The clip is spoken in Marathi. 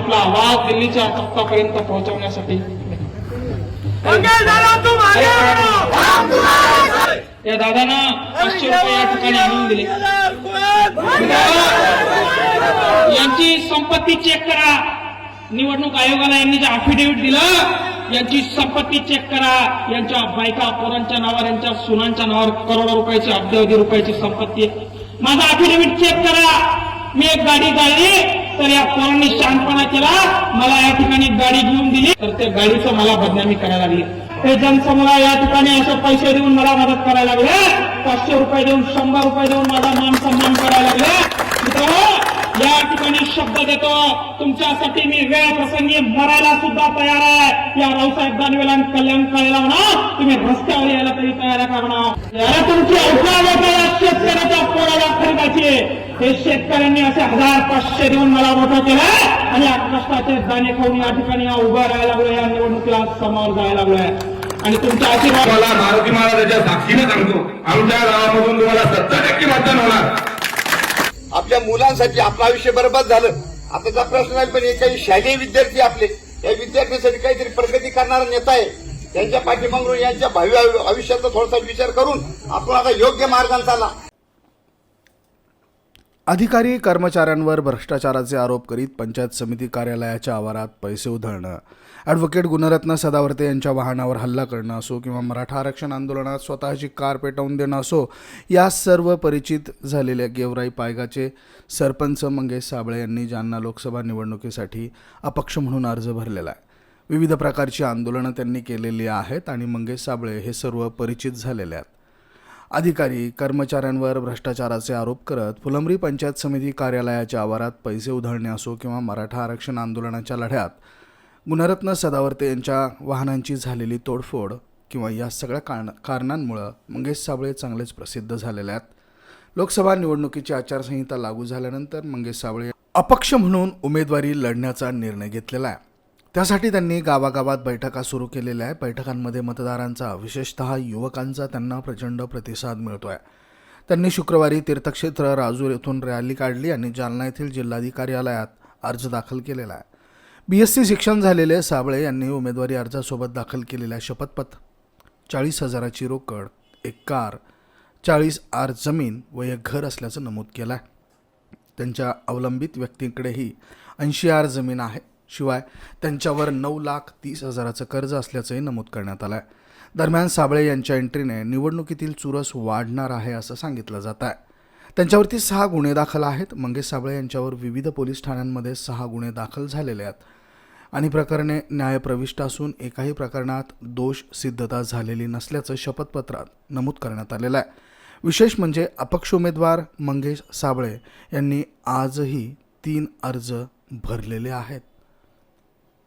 आपला आवाज दिल्लीच्या तख्तापर्यंत पोहोचवण्यासाठी. या दादानं पाचशे रुपये या ठिकाणी आणून दिले. यांची संपत्ती चेक करा. निवडणूक आयोगाला यांनी जे अफिडेव्हिट दिलं यांची संपत्ती चेक करा. यांच्या बायका पोरांच्या नावावर यांच्या सुनांच्या नावावर करोडो रुपयाची अब्जावधी रुपयाची संपत्ती आहे. माझा अफिडेव्हिट चेक करा. मी एक गाडी गाळली तर या पोरांनी शहाणपणा केला. मला या ठिकाणी गाडी घेऊन दिली. तर त्या गाडीचं मला बदनामी करायला लागली. हे जनसमुदाय या ठिकाणी असे पैसे देऊन मला मदत करायला लागले. पाचशे रुपये देऊन शंभर रुपये देऊन माझा मान सन्मान करायला लागले. मित्रांनो, या ठिकाणी शब्द देतो. तुमच्यासाठी मी वेळ प्रसंगी मरायला सुद्धा तयार आहे. या रावसाहेब दानवेला कल्याण करायला म्हणा तुम्ही रस्त्यावर यायला तरी तयार आहे का म्हणा? याला तुमची औषध शेतकऱ्याच्या पोराला? खरीदाची हे शेतकऱ्यांनी असे हजार पाचशे देऊन मला मोठं केलं आणि या कष्टाचे दाणे खाऊन या ठिकाणी या उभं राहायला लागलो या निवडणुकीला समोर जायला लागलोय. आणि तुमच्या आशीर्वाद मला मारुती महाराजाच्या साक्षीने सांगतो आमच्या गावामधून तुम्हाला सत्तर टक्के मतदान होणार. आपल्या मुलांसाठी आपलं आयुष्य बरबाद झालं. आताचा प्रश्न आहे पण हे काही शालेय विद्यार्थी आपले या विद्यार्थ्यांसाठी काहीतरी प्रगती करणारा नेता आहे. त्यांच्या पाठीमागून यांच्या भावी आयु- आयुष्याचा थोडासा विचार करून आपण आता योग्य मार्गाने चाला अधिकारी कर्मचाऱ्यांवर भ्रष्टाचाराचे आरोप करीत पंचायत समिती कार्यालयाच्या आवारात पैसे उधळणं. ॲडव्होकेट गुणरत्न सदावर्ते यांच्या वाहनावर हल्ला करणं असो किंवा मराठा आरक्षण आंदोलनात स्वतःची कार पेटवून देणं असो या सर्व परिचित झालेल्या गेवराई पायगाचे सरपंच मंगेश साबळे यांनी जालना लोकसभा निवडणुकीसाठी अपक्ष म्हणून अर्ज भरलेला आहे. विविध प्रकारची आंदोलनं त्यांनी केलेली आहेत आणि मंगेश साबळे हे सर्व परिचित झालेले आहेत. अधिकारी कर्मचाऱ्यांवर भ्रष्टाचाराचे आरोप करत फुलंब्री पंचायत समिती कार्यालयाच्या आवारात पैसे उधळणे असो किंवा मराठा आरक्षण आंदोलनाच्या लढ्यात गुणरत्न सदावर्ते यांच्या वाहनांची झालेली तोडफोड किंवा या सगळ्या कारण कारणांमुळं मंगेश साबळे चांगलेच प्रसिद्ध झालेले आहेत. लोकसभा निवडणुकीची आचारसंहिता लागू झाल्यानंतर मंगेश साबळे अपक्ष म्हणून उमेदवारी लढण्याचा निर्णय घेतलेला आहे. त्यासाठी त्यांनी गावागावात बैठका सुरू केलेल्या आहे बैठकांमध्ये मतदारांचा विशेषतः युवकांचा त्यांना प्रचंड प्रतिसाद मिळतो आहे त्यांनी शुक्रवारी तीर्थक्षेत्र राजूर येथून रॅली काढली आणि जालना येथील जिल्हाधिकार्यालयात अर्ज दाखल केलेला आहे. बी एस सी शिक्षण झालेले साबळे यांनी उमेदवारी अर्जासोबत दाखल केलेल्या शपथपत्र. चाळीस हजाराची रोकड एक कार चाळीस आर जमीन व एक घर असल्याचं नमूद केलं आहे त्यांच्या अवलंबित व्यक्तींकडेही ऐंशी आर जमीन आहे. शिवाय त्यांच्यावर नऊ लाख तीस हजाराचं कर्ज असल्याचंही नमूद करण्यात आलं आहे दरम्यान साबळे यांच्या एंट्रीने निवडणुकीतील चुरस वाढणार आहे असं सांगितलं जात आहे. त्यांच्यावरती सहा गुन्हे दाखल आहेत. मंगेश साबळे यांच्यावर विविध पोलीस ठाण्यांमध्ये सहा गुन्हे दाखल झालेले आहेत. आणि प्रकरणे न्यायप्रविष्ट असून एकाही प्रकरणात दोष सिद्धता झालेली नसल्याचं शपथपत्रात नमूद करण्यात आलेलं आहे. विशेष म्हणजे अपक्ष उमेदवार मंगेश साबळे यांनी आजही तीन अर्ज भरलेले आहेत.